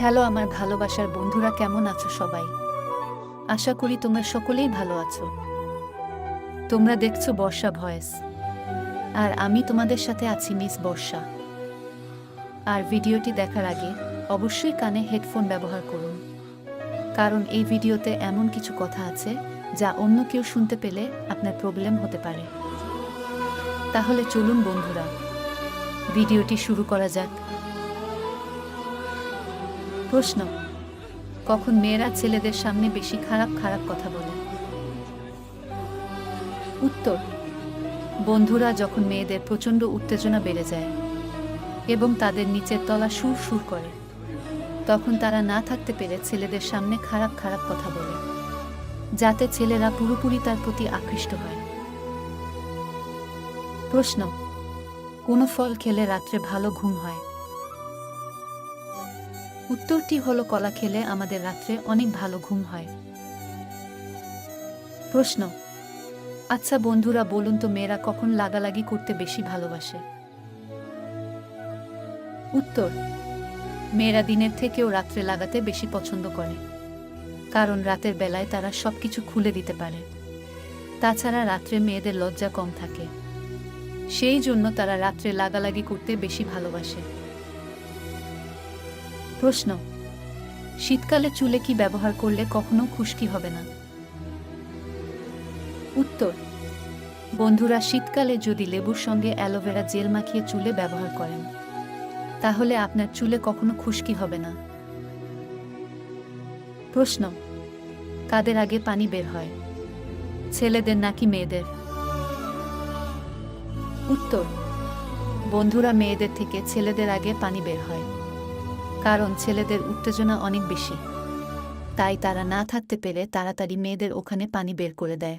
Hello, আমার ভালোবাসার বন্ধুরা, কেমন আছো সবাই? আশা করি তোমরা সকলেই ভালো আছো। তোমরা দেখছ বর্ষা ভয়েস। আর আমি তোমাদের সাথে আছি মিস বর্ষা। আর ভিডিওটি দেখার আগে অবশ্যই কানে হেডফোন ব্যবহার করুন। কারণ এই ভিডিওতে এমন কিছু কথা আছে, যা অন্য কেউ শুনতে পেলে আপনার প্রবলেম হতে পারে। তাহলে চলুন বন্ধুরা, ভিডিওটি শুরু করা যাক। প্রশ্ন। কখন মেয়েরা ছেলেদের সামনে বেশি খারাপ খারাপ কথা বলে? উত্তর, বন্ধুরা যখন মেয়েদের প্রচণ্ড উত্তেজনা বেড়ে যায় এবং তাদের নিচের তলা সুর সুর করে, তখন তারা না থাকতে পেরে ছেলেদের সামনে খারাপ খারাপ কথা বলে, যাতে ছেলেরা পুরোপুরি তার প্রতি আকৃষ্ট হয়। প্রশ্ন, কোনো ফল খেলে রাত্রে ভালো ঘুম হয়? উত্তরটি হলো, কলা খেলে আমাদের রাত্রে অনেক ভালো ঘুম হয়। প্রশ্ন আচ্ছা বন্ধুরা, বলুন তো মেয়েরা কখন লাগালাগি করতে বেশি ভালোবাসে? উত্তর, মেয়েরা দিনের থেকেও রাত্রে লাগাতে বেশি পছন্দ করে, কারণ রাতের বেলায় তারা সবকিছু খুলে দিতে পারে। তাছাড়া রাত্রে মেয়েদের লজ্জা কম থাকে, সেই জন্য তারা রাত্রে লাগালাগি করতে বেশি ভালোবাসে। প্রশ্ন, শীতকালে চুলে কি ব্যবহার করলে কখনো খুশকি হবে না? উত্তর, বন্ধুরা শীতকালে যদি লেবুর সঙ্গে অ্যালোভেরা জেল মাখিয়ে চুলে ব্যবহার করেন, তাহলে আপনার চুলে কখনো খুশকি হবে না। প্রশ্ন, কাদের আগে পানি বের হয়, ছেলেদের নাকি মেয়েদের? উত্তর, বন্ধুরা মেয়েদের থেকে ছেলেদের আগে পানি বের হয়। কারণ ছেলেদের উত্তেজনা অনেক বেশি। তাই তারা না থাকতে পেরে তাড়াতাড়ি মেয়েদের ওখানে পানি বের করে দেয়।